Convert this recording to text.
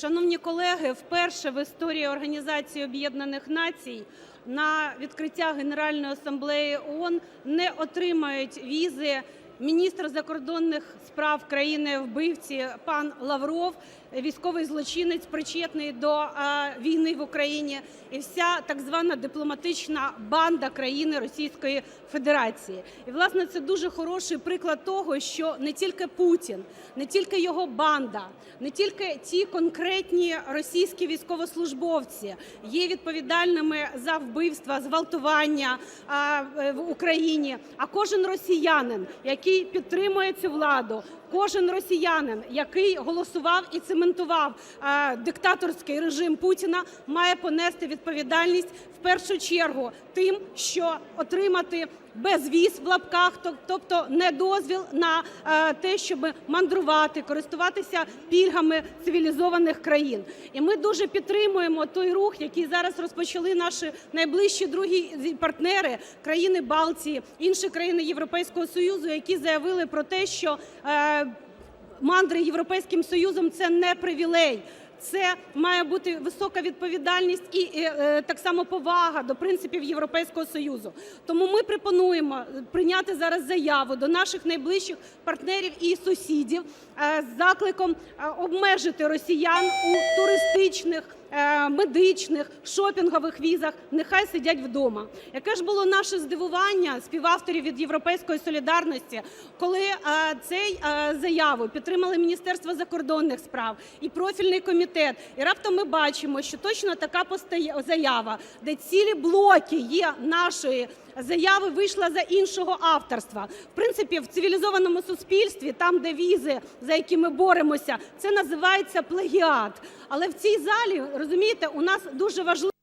Шановні колеги, вперше в історії Організації Об'єднаних Націй на відкриття Генеральної асамблеї ООН не отримають візи міністр закордонних справ країни-вбивці пан Лавров, військовий злочинець, причетний до е, війни в Україні, і вся так звана дипломатична банда країни Російської Федерації. І, власне, це дуже хороший приклад того, що не тільки Путін, не тільки його банда, не тільки ті конкретні російські військовослужбовці є відповідальними за вбивства, зґвалтування е, в Україні, а кожен росіянин, який підтримує цю владу, кожен росіянин, який голосував і цементував е, диктаторський режим Путіна, має понести відповідальність в першу чергу тим, що отримати безвіз в лапках, тобто не дозвіл на е, те, щоб мандрувати, користуватися пільгами цивілізованих країн. І ми дуже підтримуємо той рух, який зараз розпочали наші найближчі другі партнери, країни Балтії, інші країни Європейського Союзу, які заявили про те, що е, мандри Європейським Союзом це не привілей. Це має бути висока відповідальність і, і е, так само повага до принципів Європейського союзу. Тому ми пропонуємо прийняти зараз заяву до наших найближчих партнерів і сусідів е, з закликом е, обмежити росіян у туристичних. Е, Медичних шопінгових візах нехай сидять вдома. Яке ж було наше здивування співавторів від Європейської солідарності, коли е, цей е, заяву підтримали Міністерство закордонних справ і профільний комітет. І раптом ми бачимо, що точно така заява, де цілі блоки є нашої заяви, вийшла за іншого авторства. В принципі, в цивілізованому суспільстві, там, де візи, за які ми боремося, це називається плагіат. Але в цій залі, розумієте, у нас дуже важливо.